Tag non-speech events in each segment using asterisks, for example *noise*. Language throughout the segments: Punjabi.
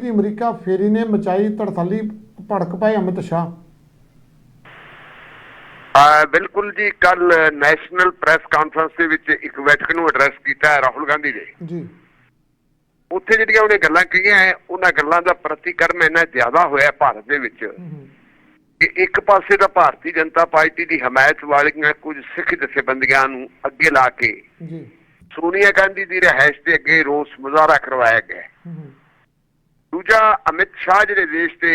ਦੀ ਅਮਰੀਕਾ ਫੇਰੀ ਨੇ ਮਚਾਈ ਤੜਥੱਲੀ ਭੜਕ ਪਏ ਅਮਿਤ ਸ਼ਾਹ। ਬਿਲਕੁਲ ਜੀ ਕੱਲ ਨੈਸ਼ਨਲ ਪ੍ਰੈਸ ਕਾਨਫਰੰਸ ਦੇ ਵਿੱਚ ਇੱਕ ਬੈਠਕ ਨੂੰ ਐਡਰੈਸ ਕੀਤਾ ਰਾਹੁਲ ਗਾਂਧੀ ਨੇ ਜੀ। ਉੱਥੇ ਜਿਹੜੀਆਂ ਉਹਨੇ ਗੱਲਾਂ ਕਹੀਆਂ ਉਹਨਾਂ ਗੱਲਾਂ ਦਾ ਪ੍ਰਤੀਕਰਮ ਇੰਨਾ ਜ਼ਿਆਦਾ ਹੋਇਆ ਭਾਰਤ ਦੇ ਵਿੱਚ ਕਿ ਇੱਕ ਪਾਸੇ ਤਾਂ ਭਾਰਤੀ ਜਨਤਾ ਪਾਰਟੀ ਦੀ ਹਮਾਇਤ ਵਾਲੀਆਂ ਕੁਝ ਸਿੱਖ ਜਥੇਬੰਦੀਆਂ ਨੂੰ ਅੱਗੇ ਲਾ ਕੇ ਜੀ। ਸੋਨੀਆ ਗਾਂਧੀ ਦੀ ਰਹਿائش ਦੇ ਅੱਗੇ ਰੋਸ ਮੁਜ਼ਾਹਰਾ ਕਰਵਾਇਆ ਗਿਆ ਦੂਜਾ ਅਮਿਤ ਸ਼ਾਹ ਜਿਹੜੇ ਦੇਸ਼ ਦੇ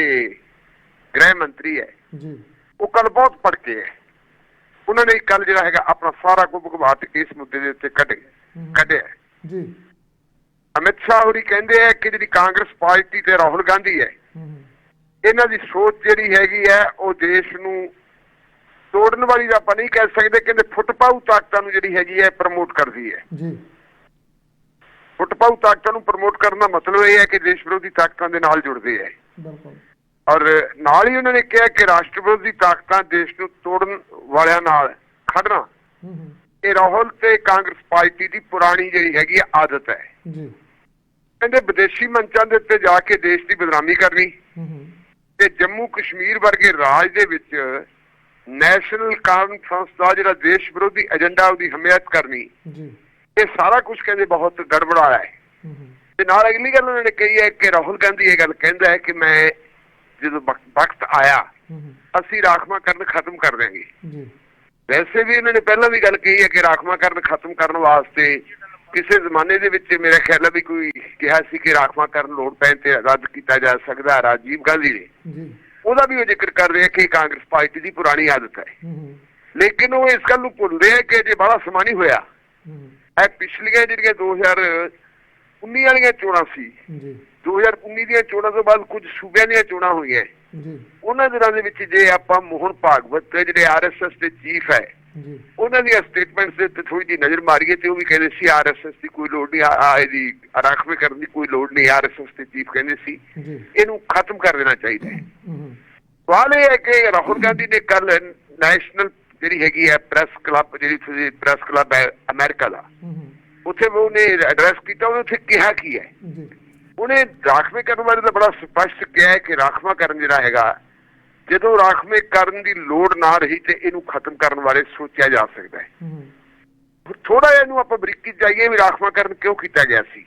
ਗ੍ਰਹਿ ਮੰਤਰੀ ਹੈ। ਜੀ। ਉਹ ਕੱਲ ਬਹੁਤ ਭੜਕੇ ਹੈ। ਉਹਨਾਂ ਨੇ ਕੱਲ ਜਿਹੜਾ ਹੈਗਾ ਆਪਣਾ ਸਾਰਾ ਗੁੱਬ ਘਬਾਟ ਇਸ ਮੁੱਦੇ ਦੇ ਉੱਤੇ ਕੱਢ। ਕੱਢਿਆ ਜੀ। ਅਮਿਤ ਸ਼ਾਹ ਹੋਰੀ ਕਹਿੰਦੇ ਆ ਕਿ ਜਿਹੜੀ ਕਾਂਗਰਸ ਪਾਰਟੀ ਤੇ ਰਾਹੁਲ ਗਾਂਧੀ ਹੈ ਇਹਨਾਂ ਦੀ ਸੋਚ ਜਿਹੜੀ ਹੈਗੀ ਹੈ ਉਹ ਦੇਸ਼ ਨੂੰ ਤੋੜਨ ਵਾਲੀ ਦਾ ਆਪਾਂ ਨਹੀਂ ਕਹਿ ਸਕਦੇ ਕਹਿੰਦੇ ਫੁੱਟਪਾਊ ਤਾਕਤਾਂ ਨੂੰ ਜਿਹੜੀ ਹੈਗੀ ਹੈ ਪ੍ਰਮੋਟ ਕਰਦੀ ਹੈ। ਜੀ। ਫੁੱਟਪਾਊ ਤਾਕਤਾਂ ਨੂੰ ਪ੍ਰਮੋਟ ਕਰਨ ਦਾ ਮਤਲਬ ਇਹ ਹੈ ਕਿ ਦੇਸ਼ ਵਿਰੋਧੀ ਤਾਕਤਾਂ ਦੇ ਨਾਲ ਜੁੜਦੇ ਹੈ ਬਿਲਕੁਲ। ਔਰ ਨਾਲ ਹੀ ਉਹਨਾਂ ਨੇ ਕਿਹਾ ਕਿ ਰਾਸ਼ਟਰ ਵਿਰੋਧੀ ਤਾਕਤਾਂ ਦੇਸ਼ ਨੂੰ ਤੋੜਨ ਵਾਲਿਆਂ ਨਾਲ ਖੜਨਾ। ਇਹ ਰਾਹੁਲ ਤੇ ਕਾਂਗਰਸ ਪਾਰਟੀ ਦੀ ਪੁਰਾਣੀ ਜਿਹੜੀ ਹੈਗੀ ਆਦਤ ਹੈ। ਜੀ। ਕਹਿੰਦੇ ਵਿਦੇਸ਼ੀ ਮੰਚਾਂ ਦੇ ਉੱਤੇ ਜਾ ਕੇ ਦੇਸ਼ ਦੀ ਬਦਨਾਮੀ ਕਰਨੀ ਤੇ ਜੰਮੂ ਕਸ਼ਮੀਰ ਵਰਗੇ ਰਾਜ ਦੇ ਵਿੱਚ ਨੈਸ਼ਨਲ ਕਾਨਫਰੰਸ ਦਾ ਜਿਹੜਾ ਦੇਸ਼ ਵਿਰੋਧੀ ਏਜੰਡਾ ਉਹਦੀ ਹਮਾਇਤ ਕਰਨੀ ਜੀ। ਇਹ ਸਾਰਾ ਕੁਝ ਕਹਿੰਦੇ ਬਹੁਤ ਗੜਬੜਾਇਆ ਹੈ। ਹੂੰ ਹੂੰ ਤੇ ਨਾਲ ਅਗਲੀ ਗੱਲ ਉਹਨਾਂ ਨੇ ਕਹੀ ਹੈ ਕਿ ਰਾਹੁਲ ਗਾਂਧੀ ਇਹ ਗੱਲ ਕਹਿੰਦਾ ਹੈ ਕਿ ਮੈਂ ਜਦੋਂ ਵਕ- ਵਕਤ ਆਇਆ ਹੂੰ ਹੂੰ ਅਸੀਂ ਰਾਖਵਾਂ ਕਰਨ ਖਤਮ ਕਰ ਦੇਵਾਂਗੇ ਜੀ। ਵੈਸੇ ਵੀ ਇਹਨਾਂ ਨੇ ਪਹਿਲਾਂ ਵੀ ਗੱਲ ਕਹੀ ਹੈ ਕਿ ਰਾਖਵਾਂ ਕਰਨ ਖਤਮ ਕਰਨ ਵਾਸਤੇ ਕਿਸੇ ਜ਼ਮਾਨੇ ਦੇ ਵਿੱਚ ਮੇਰੇ ਖਿਆਲ ਹੈ ਵੀ ਕੋਈ ਕਿਹਾ ਸੀ ਕਿ ਰਾਖਵਾਂ ਕਰਨ ਲੋੜ ਪੈਣ ਤੇ ਰੱਦ ਕੀਤਾ ਜਾ ਸਕਦਾ ਹੈ, ਰਾਜੀਵ ਗਾਂਧੀ ਨੇ। ਜੀ। ਉਹਦਾ ਵੀ ਉਹ ਜ਼ਿਕਰ ਕਰ ਰਿਹਾ ਕਿ ਕਾਂਗਰਸ ਪਾਰਟੀ ਦੀ ਪੁਰਾਣੀ ਆਦਤ ਹੈ। ਹੂੰ ਹੂੰ ਲੇਕਿਨ ਉਹ ਇਸ ਗੱਲ ਨੂੰ ਭੁੱਲਦੇ ਆ ਕਿ ਜੇ ਬੜਾ ਸਮਾਂ ਨਹੀਂ ਹੋਇਆ। ਹੂੰ ਇਹ ਪਿਛਲੀਆਂ ਜਿਹੜੀਆਂ 2019 ਵਾਲੀਆਂ ਚੋਣਾਂ ਸੀ ਜੀ। 2019 ਦੀਆਂ ਚੋਣਾਂ ਤੋਂ ਬਾਅਦ ਕੁਝ ਸੂਬਿਆਂ ਦੀਆਂ ਚੋਣਾਂ ਹੋਈਆਂ। ਜੀ। ਉਹਨਾਂ ਦਿਨਾਂ ਦੇ ਵਿੱਚ ਜੇ ਆਪਾਂ ਮੋਹਨ ਭਾਗਵਤ ਤੇ ਜਿਹੜੇ ਆਰਐਸਐਸ ਦੇ ਚੀਫ ਹੈ ਜੀ। ਉਹਨਾਂ ਦੀਆਂ ਸਟੇਟਮੈਂਟਸ ਦੇ ਉੱਤੇ ਥੋੜੀ ਜਿਹੀ ਨਜ਼ਰ ਮਾਰੀਏ ਤੇ ਉਹ ਵੀ ਕਹਿੰਦੇ ਸੀ ਆਰਐਸਐਸ ਦੀ ਕੋਈ ਲੋੜ ਨਹੀਂ ਆ ਆ ਇਹਦੀ ਰਾਖਵੇਂ ਕਰਨ ਦੀ ਕੋਈ ਲੋੜ ਨਹੀਂ ਆਰਐਸਐਸ ਦੇ ਚੀਫ ਕਹਿੰਦੇ ਸੀ। ਜੀ। ਇਹਨੂੰ ਖਤਮ ਕਰ ਦੇਣਾ ਚਾਹੀਦਾ ਹੈ। ਹੂੰ ਹੂੰ। ਸਵਾਲ ਇਹ ਹੈ ਕਿ ਰਾਹੁਲ ਗਾਂਧੀ ਨੇ ਕੱਲ ਨੈਸ਼ਨਲ ਜਿਹੜੀ ਹੈਗੀ ਹੈ ਪ੍ਰੈਸ ਕਲੱਬ ਜਿਹੜੀ ਪ੍ਰੈਸ ਕਲੱਬ ਹੈ ਅਮਰੀਕਾ ਦਾ ਉੱਥੇ ਉਹ ਉਹਨੇ ਐਡਰੈਸ ਕੀਤਾ ਉਹਨੇ ਉੱਥੇ ਕਿਹਾ ਕੀ ਹੈ? ਜੀ। ਉਹਨੇ ਰਾਖਵੇਂ ਕਰਨ ਬਾਰੇ ਤਾਂ ਬੜਾ ਸਪਸ਼ਟ ਕਿਹਾ ਹੈ ਕਿ ਰਾਖਵਾਂ ਕਰਨ ਜਿਹੜਾ ਹੈਗਾ ਜਦੋਂ ਰਾਖਵੇਂ ਕਰਨ ਦੀ ਲੋੜ ਨਾ ਰਹੀ ਤੇ ਇਹਨੂੰ ਖਤਮ ਕਰਨ ਬਾਰੇ ਸੋਚਿਆ ਜਾ ਸਕਦਾ ਹੈ। ਥੋੜਾ ਜਿਹਾ ਇਹਨੂੰ ਆਪਾਂ ਬਰੀਕੀ ਚਾਹੀਏ ਵੀ ਰਾਖਵਾਂ ਕਰਨ ਕਿਉਂ ਕੀਤਾ ਗਿਆ ਸੀ?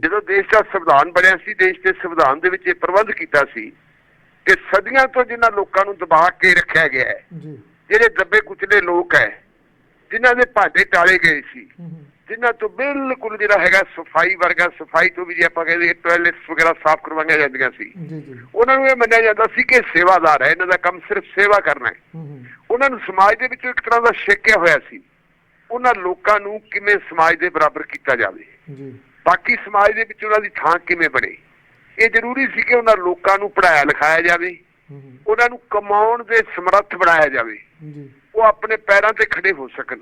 ਜਦੋਂ ਦੇਸ਼ ਦਾ ਸੰਵਿਧਾਨ ਬਣਿਆ ਸੀ ਦੇਸ਼ ਦੇ ਸੰਵਿਧਾਨ ਦੇ ਵਿੱਚ ਇਹ ਪ੍ਰਬੰਧ ਕੀਤਾ ਸੀ ਕਿ ਸਦੀਆਂ ਤੋਂ ਜਿਨ੍ਹਾਂ ਲੋਕਾਂ ਨੂੰ ਦਬਾ ਕੇ ਰੱਖਿਆ ਗਿਆ ਹੈ ਜੀ। ਜਿਹੜੇ ਦੱਬੇ ਕੁਚਲੇ ਲੋਕ ਹੈ ਜਿਨ੍ਹਾਂ ਦੇ ਭਾਂਡੇ ਟਾਲੇ ਗਏ ਸੀ ਜਿਨ੍ਹਾਂ ਤੋਂ ਬਿਲਕੁਲ ਜਿਹੜਾ ਹੈਗਾ ਸਫ਼ਾਈ ਵਰਗਾ ਸਫ਼ਾਈ ਤੋਂ ਵੀ ਜੇ ਆਪਾਂ ਕਹਿੰਦੇ ਟਾਇਲਟਸ ਵਗੈਰਾ ਸਾਫ਼ ਕਰਵਾਈਆਂ ਜਾਂਦੀਆਂ ਸੀ। ਉਹਨਾਂ ਨੂੰ ਇਹ ਮੰਨਿਆ ਜਾਂਦਾ ਸੀ ਕਿ ਸੇਵਾਦਾਰ ਹੈ ਇਹਨਾਂ ਦਾ ਕੰਮ ਸਿਰਫ ਸੇਵਾ ਕਰਨਾ ਹੈ ਉਹਨਾਂ ਨੂੰ ਸਮਾਜ ਦੇ ਵਿੱਚੋਂ ਇੱਕ ਤਰ੍ਹਾਂ ਦਾ ਛੇਕਿਆ ਹੋਇਆ ਸੀ। ਉਹਨਾਂ ਲੋਕਾਂ ਨੂੰ ਕਿਵੇਂ ਸਮਾਜ ਦੇ ਬਰਾਬਰ ਕੀਤਾ ਜਾਵੇ। ਜੀ। ਬਾਕੀ ਸਮਾਜ ਦੇ ਵਿੱਚ ਉਹਨਾਂ ਦੀ ਥਾਂ ਕਿਵੇਂ ਬਣੇ। ਇਹ ਜ਼ਰੂਰੀ ਸੀ ਕਿ ਉਹਨਾਂ ਲੋਕਾਂ ਨੂੰ ਪੜਾਇਆ ਲਿਖਾਇਆ ਜਾਵੇ। ਉਹਨਾਂ ਨੂੰ ਕਮਾਉਣ ਦੇ ਸਮਰੱਥ ਬਣਾਇਆ ਜਾਵੇ। ਜੀ। ਉਹ ਆਪਣੇ ਪੈਰਾਂ ਤੇ ਖੜੇ ਹੋ ਸਕਣ।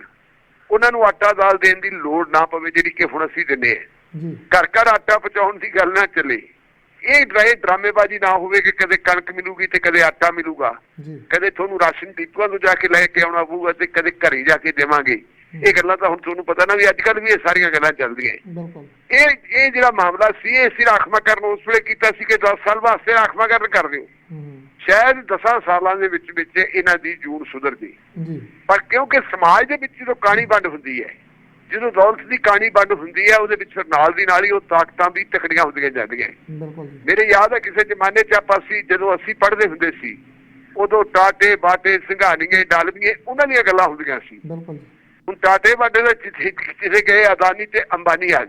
ਉਹਨਾਂ ਨੂੰ ਆਟਾ ਦਾਲ ਦੇਣ ਦੀ ਲੋੜ ਨਾ ਪਵੇ ਜਿਹੜੀ ਕਿ ਹੁਣ ਅਸੀਂ ਦਿੰਦੇ ਹਾਂ। ਜੀ। ਘਰ ਘਰ ਆਟਾ ਪਹੁੰਚਾਉਣ ਦੀ ਗੱਲ ਨਾ ਚੱਲੇ। ਇਹ ਡਰਾਏ ਡਰਾਮੇਬਾਜ਼ੀ ਨਾ ਹੋਵੇ ਕਿ ਕਦੇ ਕਣਕ ਮਿਲੂਗੀ ਤੇ ਕਦੇ ਆਟਾ ਮਿਲੂਗਾ। ਜੀ। ਕਦੇ ਤੁਹਾਨੂੰ ਰਾਸ਼ਨ ਡਿਪੂਆਂ ਤੋਂ ਜਾ ਕੇ ਲੈ ਕੇ ਆਉਣਾ ਪਊਗਾ ਤੇ ਕਦੇ ਘਰੇ ਜਾ ਕੇ ਦੇਵਾਂਗੇ। ਇਹ ਗੱਲਾਂ ਤਾਂ ਹੁਣ ਤੁਹਾਨੂੰ ਪਤਾ ਨਾ ਵੀ ਅੱਜ ਕੱਲ ਵੀ ਇਹ ਸਾਰੀਆਂ ਗੱਲਾਂ ਚੱਲਦੀਆਂ ਇਹ ਇਹ ਜਿਹੜਾ ਮਾਮਲਾ ਸੀ ਇਹ ਅਸੀਂ ਰਾਖਵਾ ਕਰਨ ਉਸ ਵੇਲੇ ਕੀਤਾ ਸੀ ਕਿ 10 ਸਾਲ ਵਾਸਤੇ ਰਾਖਵਾ ਕਰਨ ਕਰ ਦਿਓ। ਸ਼ਾਇਦ 10 ਸਾਲਾਂ ਦੇ ਵਿੱਚ ਵਿੱਚ ਇਹਨਾਂ ਦੀ ਜੂਨ ਸੁਧਰ ਗਈ ਜੀ। ਪਰ ਕਿਉਂਕਿ ਸਮਾਜ ਦੇ ਵਿੱਚ ਜਦੋਂ ਕਹਾਣੀ ਵੰਡ ਹੁੰਦੀ ਹੈ ਜਦੋਂ ਦੌਲਤ ਦੀ ਕਹਾਣੀ ਵੰਡ ਹੁੰਦੀ ਹੈ ਉਹਦੇ ਵਿੱਚ ਫਿਰ ਨਾਲ ਦੀ ਨਾਲ ਹੀ ਉਹ ਤਾਕਤਾਂ ਵੀ ਤਕੜੀਆਂ ਹੁੰਦੀਆਂ ਜਾਂਦੀਆਂ। ਮੇਰੇ ਯਾਦ ਹੈ ਕਿਸੇ ਜ਼ਮਾਨੇ 'ਚ ਆਪਾਂ ਸੀ ਜਦੋਂ ਅਸੀਂ ਪੜ੍ਹਦੇ ਹੁੰਦੇ ਸੀ ਉਦੋਂ ਟਾਟੇ ਬਾਟੇ ਸਿੰਘਾਨੀਏ ਡਾਲਵੀਏ ਉਹਨਾਂ ਦੀਆਂ ਗੱਲਾਂ ਹੁੰਦੀਆਂ ਸੀ। ਬਿਲਕੁਲ ਹੁਣ ਟਾਟੇ ਬਾਟੇ ਦੇ ਚਿੱਠੇ ਗਏ ਅਦਾਨੀ ਤੇ ਅੰਬਾਨੀ ਆ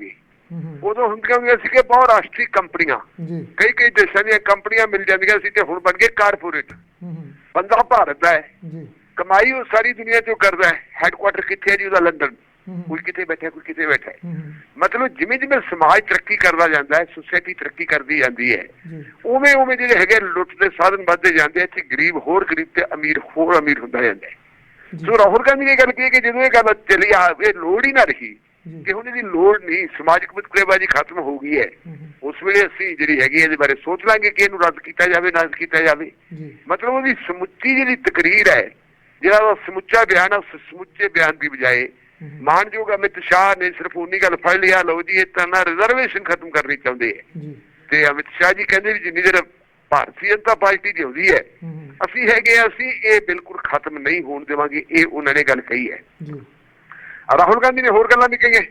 ਹੂੰ ਉਦੋਂ ਹੁੰਦੀਆਂ ਹੁੰਦੀਆਂ ਸੀ ਕਿ ਬਹੁ ਰਾਸ਼ਟਰੀ ਕੰਪਨੀਆਂ। ਜੀ। ਕਈ ਕਈ ਦੇਸ਼ਾਂ ਦੀਆਂ ਕੰਪਨੀਆਂ ਮਿਲ ਜਾਂਦੀਆਂ ਸੀ ਤੇ ਹੁਣ ਬਣ ਗਏ ਕਾਰਪੋਰੇਟ। ਬੰਦਾ ਭਾਰਤ ਦਾ ਹੈ। ਕਮਾਈ ਉਹ ਸਾਰੀ ਦੁਨੀਆ 'ਚੋਂ ਕਰਦਾ ਹੈ। ਹੈੱਡਕੁਆਟਰ ਕਿੱਥੇ ਹੈ ਜੀ? ਉਹਦਾ ਲੰਡਨ ਕੋਈ ਕਿਤੇ ਬੈਠਾ ਕੋਈ ਕਿਤੇ ਬੈਠਾ ਮਤਲਬ ਜਿਵੇਂ ਜਿਵੇਂ ਸਮਾਜ ਤਰੱਕੀ ਕਰਦਾ ਜਾਂਦਾ ਹੈ ਸੋਸਾਇਟੀ ਤਰੱਕੀ ਕਰਦੀ ਜਾਂਦੀ ਹੈ। ਉਵੇਂ ਉਵੇਂ ਜਿਹੜੇ ਹੈਗੇ ਲੁੱਟ ਦੇ ਸਾਧਨ ਵੱਧਦੇ ਜਾਂਦੇ ਇੱਥੇ ਗਰੀਬ ਹੋਰ ਗਰੀਬ ਤੇ ਅਮੀਰ ਹੋਰ ਅਮੀਰ ਹੁੰਦਾ ਜਾਂਦਾ ਹੈ। ਸੋ ਰਾਹੁਲ ਗਾਂਧੀ ਨੇ ਗੱਲ ਕਹੀ ਕਿ ਜਦੋਂ ਇਹ ਗੱਲ ਚੱਲੀ ਆ ਇਹ ਲੋੜ ਹੀ ਨਾ ਰਹੀ ਕਿ ਹੁਣ ਇਹਦੀ ਲੋੜ ਨਹੀਂ ਸਮਾਜਿਕ ਵਿਤਕਰੇਬਾਜ਼ੀ ਖਤਮ ਹੋ ਗਈ ਹੈ। ਉਸ ਵੇਲੇ ਅਸੀਂ ਜਿਹੜੀ ਹੈਗੀ ਇਹਦੇ ਬਾਰੇ ਸੋਚ ਲਾਂਗੇ ਕਿ ਇਹਨੂੰ ਰੱਦ ਕੀਤਾ ਜਾਵੇ ਨਾ ਕੀਤਾ ਜਾਵੇ। ਮਤਲਬ ਉਹਦੀ ਸਮੁੱਚੀ ਜਿਹੜੀ ਤਕਰੀਰ ਹੈ ਜਿਹੜਾ ਉਹ ਸਮੁੱਚਾ ਬਿਆਨ ਹੈ ਉਸ ਸਮੁੱਚੇ ਬਿਆਨ ਦੀ ਬਜਾਏ ਮਾਨਯੋਗ ਅਮਿਤ ਸ਼ਾਹ ਨੇ ਸਿਰਫ ਉਨੀ ਗੱਲ ਫੜ ਲਿਆ ਲਓ ਜੀ ਇਹ ਤਾਂ ਨਾ ਰਿਜ਼ਰਵੇਸ਼ਨ ਖਤਮ ਕਰਨੀ ਚਾਹੁੰਦੇ ਹੈ। ਤੇ ਅਮਿਤ ਸ਼ਾਹ ਜੀ ਕਹਿੰਦੇ ਵੀ ਜਿੰਨੀ ਦੇਰ ਭਾਰਤੀ ਜਨਤਾ ਪਾਰਟੀ ਜਿਉਂਦੀ ਹੈ। ਅਸੀਂ ਹੈਗੇ ਅਸੀਂ ਇਹ ਬਿਲਕੁਲ ਖਤਮ ਨਹੀਂ ਹੋਣ ਦੇਵਾਂਗੇ ਇਹ ਉਹਨਾਂ ਨੇ ਗੱਲ ਕਹੀ ਹੈ। ਜੀ। ਰਾਹੁਲ ਗਾਂਧੀ ਨੇ ਹੋਰ ਗੱਲਾਂ ਵੀ ਕਹੀਆਂ।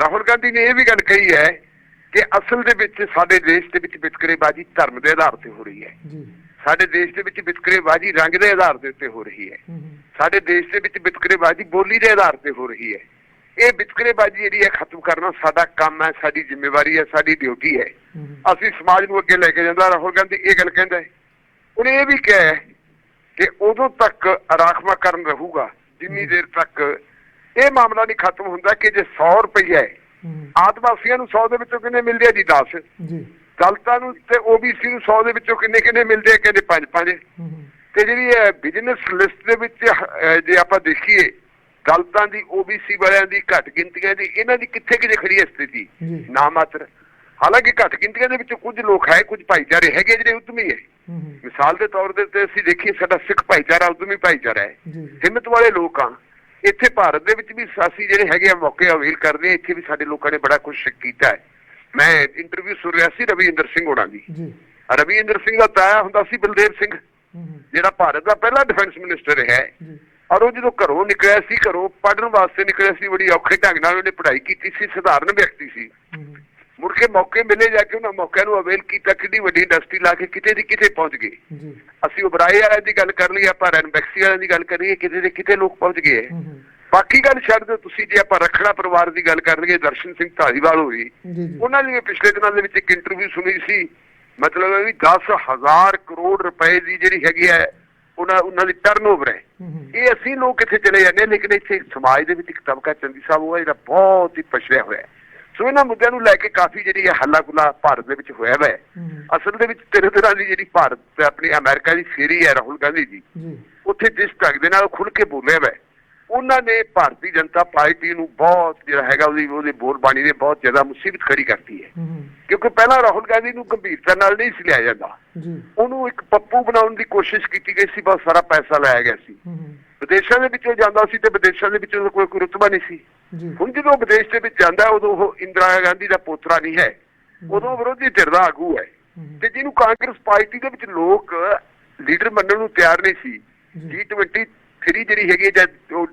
ਰਾਹੁਲ ਗਾਂਧੀ ਨੇ ਇਹ ਵੀ ਗੱਲ ਕਹੀ ਹੈ ਕਿ ਅਸਲ ਦੇ ਵਿੱਚ ਸਾਡੇ ਦੇਸ਼ ਦੇ ਵਿੱਚ ਵਿਤਕਰੇਬਾਜ਼ੀ ਧਰਮ ਦੇ ਆਧਾਰ ਤੇ ਹੋ ਰਹੀ ਹੈ। ਜੀ। ਸਾਡੇ ਦੇਸ਼ ਦੇ ਵਿੱਚ ਵਿਤਕਰੇਬਾਜ਼ੀ ਰੰਗ ਦੇ ਆਧਾਰ ਦੇ ਉੱਤੇ ਹੋ ਰਹੀ ਹੂੰ, ਸਾਡੇ ਦੇਸ਼ ਦੇ ਵਿੱਚ ਵਿਤਕਰੇਬਾਜ਼ੀ ਬੋਲੀ ਦੇ ਆਧਾਰ ਤੇ ਹੋ ਰਹੀ ਹੈ। ਇਹ ਵਿਤਕਰੇਬਾਜ਼ੀ ਜਿਹੜੀ ਹੈ ਖਤਮ ਕਰਨਾ ਸਾਡਾ ਕੰਮ ਹੈ ਸਾਡੀ ਜ਼ਿੰਮੇਵਾਰੀ ਹੈ ਸਾਡੀ ਡਿਊਟੀ ਹੈ। ਹੂੰ। ਹੂੰ, ਅਸੀਂ ਸਮਾਜ ਨੂੰ ਅੱਗੇ ਲੈ ਕੇ ਜਾਂਦਾ ਰਾਹੁਲ ਗਾਂਧੀ ਇਹ ਗੱਲ ਕਹਿੰਦਾ ਹੈ। ਉਹਨੇ ਇਹ ਵੀ ਕਿਹਾ ਹੈ ਕਿ ਉਦੋਂ ਤੱਕ ਰਾਖਵਾਂਕਰਨ ਰਹੂਗਾ ਜਿੰਨੀ ਦੇਰ ਤੱਕ ਇਹ ਮਾਮਲਾ ਨਹੀਂ ਖਤਮ ਹੁੰਦਾ ਕਿ ਜੇ 100 ਰੁਪਈਆ ਹੈ ਹੂੰ। ਹੂੰ, ਆਦਿਵਾਸੀਆਂ ਨੂੰ 100 ਦੇ ਵਿੱਚੋਂ ਕਿੰਨੇ ਮਿਲਦੇ ਆ ਜੀ 10 ਜੀ। ਦਲਤਾਂ ਨੂੰ ਤੇ OBC ਨੂੰ 100 ਦੇ ਵਿੱਚੋਂ ਕਿੰਨੇ ਕਿੰਨੇ ਮਿਲਦੇ ਆ ਕਹਿੰਦੇ 5 5 ਹੂੰ। ਹੂੰ, ਤੇ ਜਿਹੜੀ ਬਿਜ਼ਨਸ ਲਿਸਟ ਦੇ ਵਿੱਚ ਜੇ ਆਪਾਂ ਦੇਖੀਏ ਦਲਤਾਂ ਦੀ OBC ਵਾਲਿਆਂ ਦੀ ਘੱਟ ਗਿਣਤੀਆਂ ਦੀ ਇਹਨਾਂ ਦੀ ਕਿੱਥੇ ਕਿਤੇ ਖੜੀ ਹੈ ਸਥਿਤੀ? ਨਾ ਮਾਤਰ। ਹਾਲਾਂਕਿ ਘੱਟ ਗਿਣਤੀਆਂ ਦੇ ਵਿੱਚ ਕੁਝ ਲੋਕ ਹੈ ਕੁਝ ਭਾਈਚਾਰੇ ਹੈਗੇ ਜਿਹੜੇ ਉਦਮੀ ਹੈ। ਮਿਸਾਲ ਦੇ ਤੌਰ ਦੇ ਉੱਤੇ ਅਸੀਂ ਦੇਖੀਏ ਸਾਡਾ ਸਿੱਖ ਭਾਈਚਾਰਾ ਉਦਮੀ ਭਾਈਚਾਰਾ ਹੈ। ਹਿੰਮਤ ਵਾਲੇ ਲੋਕ ਆ। ਇੱਥੇ ਭਾਰਤ ਦੇ ਵਿੱਚ ਵੀ ਸਾਸੀ ਜਿਹੜੇ ਹੈਗੇ ਆ ਮੌਕੇ ਅਵੇਲ ਕਰਦੇ ਆ ਇੱਥੇ ਵੀ ਸਾਡੇ ਲੋਕਾਂ ਨੇ ਬੜਾ ਕੁਝ ਕੀਤਾ ਹੈ। ਮੈਂ ਇੰਟਰਵਿਊ ਸੁਣ ਰਿਹਾ ਸੀ ਰਵਿੰਦਰ ਸਿੰਘ ਹੋਣਾ ਦੀ। ਜੀ। ਰਵਿੰਦਰ ਸਿੰਘ ਦਾ ਤਾਇਆ ਹੁੰਦਾ ਸੀ ਬਲਦੇਵ ਸਿੰਘ ਜਿਹੜਾ ਭਾਰਤ ਦਾ ਪਹਿਲਾ ਡਿਫੈਂਸ ਮਿਨਿਸਟਰ ਹੈ। ਜੀ। ਔਰ ਉਹ ਜਦੋਂ ਘਰੋਂ ਨਿਕਲਿਆ ਸੀ ਘਰੋਂ ਪੜਨ ਵਾਸਤੇ ਨਿਕਲਿਆ ਸੀ ਬੜੀ ਔਖੇ ਢੰਗ ਨਾਲ ਉਹਨੇ ਪੜ੍ਹਾਈ ਕੀਤੀ ਸੀ ਸਧਾਰਨ ਵਿਅਕਤੀ ਸੀ। ਮੁੜ ਕੇ ਮੌਕੇ ਮਿਲੇ ਜਾ ਕੇ ਉਹਨਾਂ ਮੌਕਿਆਂ ਨੂੰ ਅਵੇਲ ਕੀਤਾ ਕਿੰਨੀ ਵੱਡੀ ਇੰਡਸਟਰੀ ਲਾ ਕੇ ਕਿਤੇ ਦੀ ਕਿਤੇ ਪਹੁੰਚ ਗਏ। ਅਸੀਂ ਉਬਰਾਏ ਵਾਲਿਆਂ ਦੀ ਗੱਲ ਕਰ ਲਈ ਆਪਾਂ ਰੈਨਬੈਕਸੀ ਵਾਲਿਆਂ ਦੀ ਗੱਲ ਕਰੀਏ ਕਿਤੇ ਦੇ ਕਿਤੇ ਲੋਕ ਪਹੁੰਚ ਗਏ। ਬਾਕੀ ਗੱਲ ਛੱਡ ਦਿਓ ਤੁਸੀਂ ਜੇ ਆਪਾਂ ਰੱਖੜਾ ਪਰਿਵਾਰ ਦੀ ਗੱਲ ਕਰ ਲਈਏ ਦਰਸ਼ਨ ਸਿੰਘ ਧਾਰੀਵਾਲ ਹੋਈ ਉਹਨਾਂ ਵੀ ਪਿਛਲੇ ਦਿਨਾਂ ਦੇ ਵਿੱਚ ਇੱਕ ਇੰਟਰਵਿਊ ਸੁਣੀ ਸੀ। ਮਤਲਬ ਹੈ ਵੀ 10000 ਕਰੋੜ ਰੁਪਏ ਦੀ ਜਿਹੜੀ ਹੈਗੀ ਹੈ ਉਹਨਾਂ ਉਹਨਾਂ ਦੀ ਟਰਨਓਵਰ ਹੈ ਹੂੰ ਹੂੰ, ਇਹ ਅਸੀਂ ਲੋਕ ਇੱਥੇ ਚਲੇ ਜਾਂਦੇ ਹਾਂ, ਲੇਕਿਨ ਇੱਥੇ ਸਮਾਜ ਦੇ ਵਿੱਚ ਇੱਕ ਤਬਕਾ ਚੰਦੀ ਸਾਹਿਬ ਉਹ ਹੈ ਜਿਹੜਾ ਬਹੁਤ ਹੀ ਪਛੜਿਆ ਹੋਇਆ ਹੈ। ਸੋ ਇਹਨਾਂ ਮੁੱਦਿਆਂ ਨੂੰ ਲੈ ਕੇ ਕਾਫੀ ਜਿਹੜੀ ਹੈ ਹੱਲਾ ਗੁੱਲਾ ਭਾਰਤ ਦੇ ਵਿੱਚ ਹੋਇਆ ਹੈ। ਹੂੰ ਹੂੰ, ਅਸਲ ਦੇ ਵਿੱਚ ਤਿੰਨ ਤਰ੍ਹਾਂ ਦੀ ਜਿਹੜੀ ਭਾਰਤ ਤੇ ਆਪਣੀ ਅਮਰੀਕਾ ਦੀ ਫੇਰੀ ਹੈ ਰਾਹੁਲ ਗਾਂਧੀ ਜੀ ਉੱਥੇ ਜਿਸ ਢੰਗ ਦੇ ਨਾਲ ਖੁੱਲ ਕੇ ਬੋਲਿਆ ਵਾ ਉਹਨਾਂ ਨੇ ਭਾਰਤੀ ਜਨਤਾ ਪਾਰਟੀ ਨੂੰ ਬਹੁਤ ਜਿਹੜਾ ਹੈਗਾ ਉਹਦੀ ਉਹਦੇ ਬੋਲ ਬਾਣੀ ਦੇ ਬਹੁਤ ਜ਼ਿਆਦਾ ਮੁਸੀਬਤ ਖੜੀ ਕਰਤੀ ਹੈ। ਕਿਉਂਕਿ ਪਹਿਲਾਂ ਰਾਹੁਲ ਗਾਂਧੀ ਨੂੰ ਗੰਭੀਰਤਾ ਨਾਲ ਨਹੀਂ ਸੀ ਲਿਆ ਜਾਂਦਾ। ਉਹਨੂੰ ਇੱਕ ਪੱਪੂ ਬਣਾਉਣ ਦੀ ਕੋਸ਼ਿਸ਼ ਕੀਤੀ ਗਈ ਸੀ ਬਹੁਤ ਸਾਰਾ ਪੈਸਾ ਲਾਇਆ ਗਿਆ ਸੀ। ਵਿਦੇਸ਼ਾਂ ਦੇ ਵਿੱਚੋਂ ਜਾਂਦਾ ਸੀ ਤੇ ਵਿਦੇਸ਼ਾਂ ਦੇ ਵਿੱਚੋਂ ਕੋਈ ਕੋਈ ਰੁਤਬਾ ਨਹੀਂ ਸੀ। ਹੁਣ ਜਦੋਂ ਵਿਦੇਸ਼ ਦੇ ਵਿੱਚ ਜਾਂਦਾ ਉਦੋਂ ਉਹ ਇੰਦਰਾ ਗਾਂਧੀ ਦਾ ਪੋਤਰਾ ਨਹੀਂ ਹੈ। ਉਦੋਂ ਵਿਰੋਧੀ ਧਿਰ ਦਾ ਆਗੂ ਹੂੰ, ਤੇ ਜਿਹਨੂੰ ਕਾਂਗਰਸ ਪਾਰਟੀ ਦੇ ਵਿੱਚ ਲੋਕ ਲੀਡਰ ਮੰਨਣ ਨੂੰ ਤਿਆਰ ਨਹੀਂ ਸੀ ਜੀ। G23 ਜਿਹੜੀ ਹੈਗੀ ਜਦ ਉਹ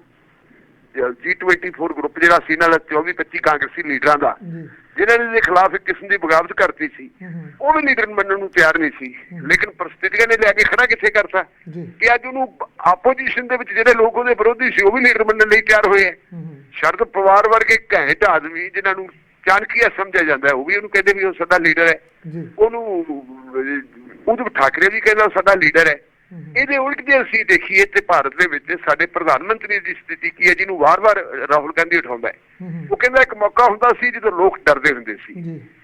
G24 ਗਰੁੱਪ ਜਿਹੜਾ ਸੀ ਨਾਲ 24 25 ਕਾਂਗਰਸੀ ਲੀਡਰਾਂ ਦਾ ਜੀ। ਜਿਨ੍ਹਾਂ ਨੇ ਦੇ ਖਿਲਾਫ ਇੱਕ ਕਿਸਮ ਦੀ ਬਗਾਵਤ ਕਰਤੀ ਸੀ ਉਹ ਵੀ ਲੀਡਰ ਮੰਨਣ ਨੂੰ ਤਿਆਰ ਨਹੀਂ ਸੀ। ਲੇਕਿਨ ਪ੍ਰਸਥਿਤੀਆਂ ਨੇ ਲਿਆ ਕੇ ਖੜਾ ਕਿੱਥੇ ਕਰਤਾ? ਕਿ ਅੱਜ ਉਹਨੂੰ ਆਪੋਜੀਸ਼ਨ ਦੇ ਵਿੱਚ ਜਿਹੜੇ ਲੋਕ ਉਹਦੇ ਵਿਰੋਧੀ ਸੀ ਉਹ ਵੀ ਲੀਡਰ ਮੰਨਣ ਲਈ ਤਿਆਰ ਹੋਏ ਸ਼ਰਦ ਪਵਾਰ ਵਰਗੇ ਘੈਂਟ ਆਦਮੀ ਜਿਨ੍ਹਾਂ ਨੂੰ ਚਾਣਕੀਆ ਸਮਝਿਆ ਜਾਂਦਾ ਉਹ ਵੀ ਉਹਨੂੰ ਕਹਿੰਦੇ ਵੀ ਉਹ ਸਾਡਾ ਲੀਡਰ ਹੈ। ਉਹਨੂੰ ਉद्धਵ ਠਾਕਰੇ ਵੀ ਕਹਿੰਦਾ ਸਾਡਾ ਲੀਡਰ ਹੂੰ, ਇਹਦੇ ਉਲਟ ਜੇ ਅਸੀਂ ਦੇਖੀਏ ਤੇ ਭਾਰਤ ਦੇ ਵਿੱਚ ਸਾਡੇ ਪ੍ਰਧਾਨ ਮੰਤਰੀ ਦੀ ਸਥਿਤੀ ਕੀ ਹੈ ਜਿਹਨੂੰ ਵਾਰ-ਵਾਰ ਰਾਹੁਲ ਗਾਂਧੀ ਉਠਾਉਂਦਾ ਹੈ। ਹੂੰ ਹੂੰ, ਉਹ ਕਹਿੰਦਾ ਇੱਕ ਮੌਕਾ ਹੁੰਦਾ ਸੀ ਜਦੋਂ ਲੋਕ ਡਰਦੇ ਹੁੰਦੇ ਸੀ।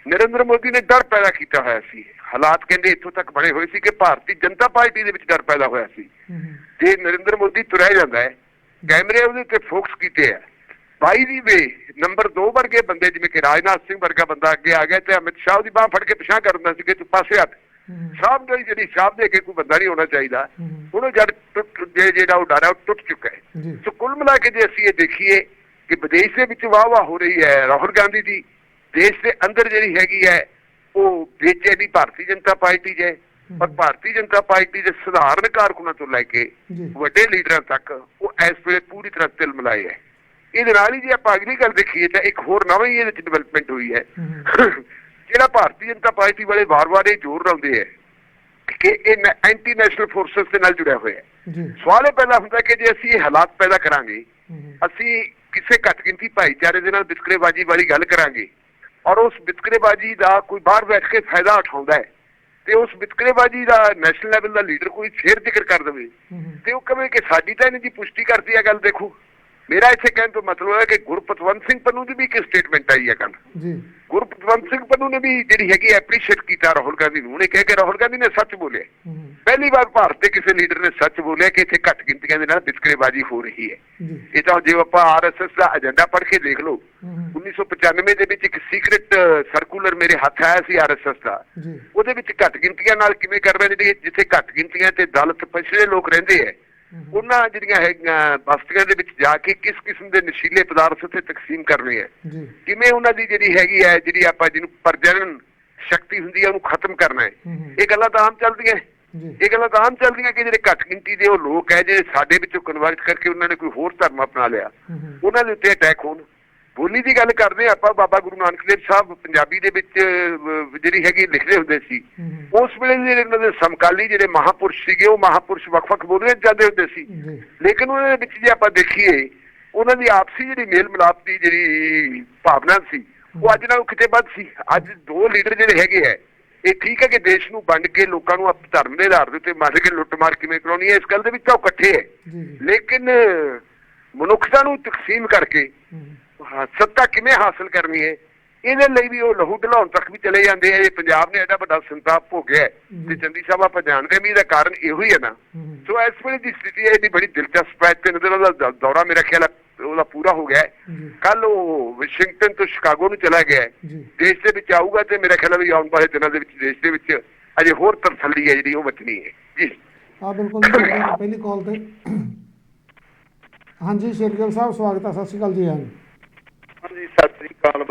ਨਰਿੰਦਰ ਮੋਦੀ ਨੇ ਡਰ ਪੈਦਾ ਕੀਤਾ ਹੋਇਆ ਸੀ। ਹਾਲਾਤ ਕਹਿੰਦੇ ਇੱਥੋਂ ਤੱਕ ਬਣੇ ਹੋਏ ਸੀ ਕਿ ਭਾਰਤੀ ਜਨਤਾ ਪਾਰਟੀ ਦੇ ਵਿੱਚ ਡਰ ਪੈਦਾ ਹੋਇਆ ਸੀ। ਹੂੰ ਹੂੰ, ਜੇ ਨਰਿੰਦਰ ਮੋਦੀ ਤੁਰਿਆ ਜਾਂਦਾ ਹੈ। ਕੈਮਰੇ ਉਹਦੇ ਤੇ ਫੋਕਸ ਕੀਤੇ ਆ। ਬਾਈ ਦੀ ਵੇ ਨੰਬਰ 2 ਵਰਗੇ ਬੰਦੇ ਜਿਵੇਂ ਕਿ ਰਾਜਨਾਥ ਸਿੰਘ ਵਰਗਾ ਬੰਦਾ ਅੱਗੇ ਆ ਗਿਆ ਤੇ ਅਮਿਤ ਸ਼ਾਹ ਦੀ ਬਾਹ ਫੜ ਕੇ ਪਿਛਾਂ ਕਰ ਦਿੰਦਾ ਸੀ ਕਿ ਤੂੰ ਪਾਸੇ ਹੱਟ। ਸਾਹਬ ਦੀ ਜਿਹੜੀ ਸ਼ਾਬ ਦੇ ਕੇ ਕੋਈ ਬੰਦਾ ਨਹੀਂ ਹੋਣਾ ਚਾਹੀਦਾ ਹੁਣ ਉਹ ਜਦ ਜੇ ਜਿਹੜਾ ਉਹ ਡਰ ਹੈ ਉਹ ਟੁੱਟ ਚੁੱਕਾ ਹੈ। ਜੀ। ਸੋ ਕੁੱਲ ਮਿਲਾ ਕੇ ਜੇ ਅਸੀਂ ਇਹ ਦੇਖੀਏ ਕਿ ਵਿਦੇਸ਼ ਦੇ ਵਿੱਚ ਵਾਹ ਵਾਹ ਹੋ ਰਹੀ ਹੈ ਰਾਹੁਲ ਗਾਂਧੀ ਦੀ ਦੇਸ਼ ਦੇ ਅੰਦਰ ਜਿਹੜੀ ਹੈਗੀ ਹੈ ਉਹ ਬੇਚੈਨੀ ਭਾਰਤੀ ਜਨਤਾ ਪਾਰਟੀ ਹੈ। ਪਰ ਭਾਰਤੀ ਜਨਤਾ ਪਾਰਟੀ ਦੇ ਸਧਾਰਨ ਕਾਰਕੁਨਾਂ ਤੋਂ ਲੈ ਕੇ ਜੀ। ਵੱਡੇ ਲੀਡਰਾਂ ਤੱਕ ਉਹ ਇਸ ਵੇਲੇ ਪੂਰੀ ਤਰ੍ਹਾਂ ਤਿਲ ਮਿਲਾਏ ਹੈ। ਇਹਦੇ ਨਾਲ ਹੀ ਜੇ ਆਪਾਂ ਅਗਲੀ ਗੱਲ ਦੇਖੀਏ ਤਾਂ ਇੱਕ ਹੋਰ ਨਵਾਂ ਇਹਦੇ ਵਿੱਚ ਡਿਵੈਲਪਮੈਂਟ ਹੋਈ ਹੂੰ, *coughs* ਜਿਹੜਾ ਭਾਰਤੀ ਜਨਤਾ ਪਾਰਟੀ ਵਾਲੇ ਵਾਰ-ਵਾਰ ਇਹ ਜ਼ੋਰ ਲਾਉਂਦੇ ਹੈ ਕਿ ਇਹ ਐਂਟੀ ਨੈਸ਼ਨਲ ਫੋਰਸਸ ਦੇ ਨਾਲ ਜੁੜਿਆ ਹੋਇਆ ਹੈ। ਸਵਾਲ ਇਹ ਪੈਦਾ ਹੁੰਦਾ ਕਿ ਜੇ ਅਸੀਂ ਇਹ ਹਾਲਾਤ ਪੈਦਾ ਕਰਾਂਗੇ ਅਸੀਂ ਕਿਸੇ ਘੱਟ ਗਿਣਤੀ ਭਾਈਚਾਰੇ ਦੇ ਨਾਲ ਵਿਤਕਰੇਬਾਜ਼ੀ ਵਾਲੀ ਗੱਲ ਕਰਾਂਗੇ ਔਰ ਉਸ ਵਿਤਕਰੇਬਾਜ਼ੀ ਦਾ ਕੋਈ ਬਾਹਰ ਬੈਠ ਕੇ ਫਾਇਦਾ ਉਠਾਉਂਦਾ ਹੈ ਤੇ ਉਸ ਵਿਤਕਰੇਬਾਜ਼ੀ ਦਾ ਨੈਸ਼ਨਲ ਲੈਵਲ ਦਾ ਲੀਡਰ ਕੋਈ ਫੇਰ ਜ਼ਿਕਰ ਕਰ ਦੇਵੇ ਤੇ ਉਹ ਕਹੇ ਕਿ ਸਾਡੀ ਤਾਂ ਇਹਨਾਂ ਦੀ ਪੁਸ਼ਟੀ ਕਰਦੀ ਹੈ ਗੱਲ ਦੇਖੋ। ਮੇਰਾ ਇੱਥੇ ਕਹਿਣ ਤੋਂ ਮਤਲਬ ਹੈ ਕਿ ਗੁਰਪਤਵੰਤ ਸਿੰਘ ਪੰਨੂ ਦੀ ਵੀ ਇੱਕ ਸਟੇਟਮੈਂਟ ਆਈ ਹੈ ਕੱਲ ਜੀ। ਗੁਰਪਤਵੰਤ ਸਿੰਘ ਪੰਨੂ ਨੇ ਵੀ ਜਿਹੜੀ ਹੈਗੀ ਐਪਰੀਸ਼ੀਏਟ ਕੀਤਾ ਰਾਹੁਲ ਗਾਂਧੀ ਨੂੰ। ਉਹਨੇ ਕਿਹਾ ਕਿ ਰਾਹੁਲ ਗਾਂਧੀ ਨੇ ਸੱਚ ਬੋਲਿਆ। ਪਹਿਲੀ ਵਾਰ ਭਾਰਤ ਦੇ ਕਿਸੇ ਲੀਡਰ ਨੇ ਸੱਚ ਬੋਲਿਆ ਕਿ ਇੱਥੇ ਘੱਟ ਗਿਣਤੀਆਂ ਦੇ ਨਾਲ ਵਿਤਕਰੇਬਾਜ਼ੀ ਹੋ ਰਹੀ ਹੈ। ਇਹ ਤਾਂ ਜੇ ਆਪਾਂ ਆਰਐਸਐਸ ਦਾ ਏਜੰਡਾ ਪੜ੍ਹ ਕੇ ਦੇਖ ਲਓ ਹੂੰ। ਹੂੰ, 1995 ਦੇ ਵਿੱਚ ਇੱਕ ਸੀਕ੍ਰੀਟ ਸਰਕੂਲਰ ਮੇਰੇ ਹੱਥ ਆਇਆ ਸੀ ਆਰਐਸਐਸ ਦਾ। ਉਹਦੇ ਵਿੱਚ ਘੱਟ ਗਿਣਤੀਆਂ ਨਾਲ ਕਿਵੇਂ ਕਰ ਰਹੇ ਨੇ ਜਿੱਥੇ ਘੱਟ ਗਿਣਤੀਆਂ ਤੇ ਦਲਿਤ ਪਛੜੇ ਲੋਕ ਰਹਿੰਦੇ ਹੂੰ, ਉਹਨਾਂ ਜਿਹੜੀਆਂ ਹੈਗੀਆਂ ਬਸਤੀਆਂ ਦੇ ਵਿੱਚ ਜਾ ਕੇ ਕਿਸ ਕਿਸਮ ਦੇ ਨਸ਼ੀਲੇ ਪਦਾਰਥ ਉੱਥੇ ਤਕਸੀਮ ਕਰਨੇ ਹੈ ਕਿਵੇਂ ਉਹਨਾਂ ਦੀ ਜਿਹੜੀ ਹੈਗੀ ਹੈ ਜਿਹੜੀ ਆਪਾਂ ਜਿਹਨੂੰ ਪ੍ਰਜਨਨ ਸ਼ਕਤੀ ਹੁੰਦੀ ਹੈ ਉਹਨੂੰ ਖਤਮ ਕਰਨਾ ਹੈ। ਇਹ ਗੱਲਾਂ ਤਾਂ ਆਮ ਚੱਲਦੀਆਂ ਇਹ ਗੱਲਾਂ ਤਾਂ ਆਮ ਚੱਲਦੀਆਂ ਕਿ ਜਿਹੜੇ ਘੱਟ ਗਿਣਤੀ ਦੇ ਉਹ ਲੋਕ ਹੈ ਜਿਹੜੇ ਸਾਡੇ ਵਿੱਚੋਂ ਕਨਵਰਟ ਕਰਕੇ ਉਹਨਾਂ ਨੇ ਕੋਈ ਹੋਰ ਧਰਮ ਅਪਣਾ ਲਿਆ। ਉਹਨਾਂ ਦੇ ਉੱਤੇ ਅਟੈਕ ਹੋਣ। ਬੋਲੀ ਦੀ ਗੱਲ ਕਰਦੇ ਹਾਂ ਆਪਾਂ ਬਾਬਾ ਗੁਰੂ ਨਾਨਕ ਦੇਵ ਸਾਹਿਬ ਪੰਜਾਬੀ ਦੇ ਵਿੱਚ ਜਿਹੜੀ ਹੈਗੀ ਲਿਖਦੇ ਹੁੰਦੇ ਸੀ ਹੂੰ। ਹੂੰ ਉਸ ਵੇਲੇ ਜਿਹੜੇ ਉਹਨਾਂ ਦੇ ਸਮਕਾਲੀ ਜਿਹੜੇ ਮਹਾਪੁਰਸ਼ ਸੀਗੇ ਉਹ ਮਹਾਪੁਰਸ਼ ਵੱਖ-ਵੱਖ ਬੋਲੀਆਂ ਜਾਂਦੇ ਹੁੰਦੇ ਸੀ। ਲੇਕਿਨ ਉਹਨਾਂ ਦੇ ਵਿੱਚ ਜੇ ਆਪਾਂ ਦੇਖੀਏ ਉਹਨਾਂ ਦੀ ਆਪਸੀ ਜਿਹੜੀ ਮੇਲ ਮਿਲਾਪ ਦੀ ਜਿਹੜੀ ਭਾਵਨਾ ਸੀ ਉਹ ਅੱਜ ਨਾਲੋਂ ਕਿਤੇ ਵੱਧ ਸੀ। ਅੱਜ ਦੋ ਲੀਡਰ ਜਿਹੜੇ ਹੈਗੇ ਆ ਇਹ ਠੀਕ ਹੈ ਕਿ ਦੇਸ਼ ਨੂੰ ਵੰਡ ਕੇ ਲੋਕਾਂ ਨੂੰ ਆਪ- ਧਰਮ ਦੇ ਆਧਾਰ ਦੇ ਉੱਤੇ ਮਾਰ ਕੇ ਲੁੱਟਮਾਰ ਕਿਵੇਂ ਕਰਾਉਣੀ ਹੈ ਇਸ ਗੱਲ ਦੇ ਵਿੱਚ ਤਾਂ ਉਹ ਇਕੱਠੇ ਹੈ। ਲੇਕਿਨ ਮਨੁੱਖਤਾ ਨੂੰ ਤਕਸੀਮ ਕਰਕੇ ਹੂੰ ਹੂੰ ਹਾਂ, ਸੱਤਾ ਕਿਵੇਂ ਹਾਸਲ ਕਰਨੀ ਹੈ? ਇਹਦੇ ਲਈ ਵੀ ਉਹ ਲਹੂ ਢਲਾਉਣ ਤੱਕ ਵੀ ਚਲੇ ਜਾਂਦੇ ਆ। ਇਹ ਪੰਜਾਬ ਨੇ ਐਡਾ ਵੱਡਾ ਸੰਤਾਪ ਭੋਗਿਆ ਤੇ ਚੰਦੀ ਸਾਹਿਬ ਆਪਾਂ ਜਾਣਦੇ ਵੀ ਇਹਦਾ ਕਾਰਨ ਇਹੋ ਹੀ ਹੈ ਨਾ। ਸੋ ਇਸ ਵੇਲੇ ਦੀ ਸਥਿਤੀ ਹੈ ਇਹਦੀ ਬੜੀ ਦਿਲਚਸਪ ਹੈ। ਤਿੰਨ ਦਿਨਾਂ ਦਾ ਦ- ਦੌਰਾ ਮੇਰਾ ਖਿਆਲ ਉਹਦਾ ਪੂਰਾ ਹੋ ਗਿਆ ਕੱਲ ਉਹ ਵਾਸ਼ਿੰਗਟਨ ਤੋਂ ਸ਼ਿਕਾਗੋ ਨੂੰ ਚਲਾ ਗਿਆ ਦੇਸ਼ ਦੇ ਵਿੱਚ ਆਊਗਾ ਤੇ ਮੇਰਾ ਖਿਆਲ ਵੀ ਆਉਣ ਵਾਲੇ ਦਿਨਾਂ ਦੇ ਵਿੱਚ ਦੇਸ਼ ਦੇ ਵਿੱਚ ਅਜੇ ਹੋਰ ਤਰਸੱਲੀ ਹੈ ਜਿਹੜੀ ਉਹ ਬਚਣੀ ਹੈ। ਜੀ। ਆ ਬਿਲਕੁਲ ਪਹਿਲੀ ਕਾਲ ਤੇ। ਹਾਂਜੀ ਸ਼ੇਰਗਿੱਲ ਸਾਹਿਬ ਸਵਾਗਤ ਹੈ। ਸਤਿ ਸ਼੍ਰੀ ਅਕਾਲ ਜੀ ਹਾਂ ਹਾਂਜੀ ਸਤਿ ਸ੍ਰੀ ਅਕਾਲ ਬਾਈ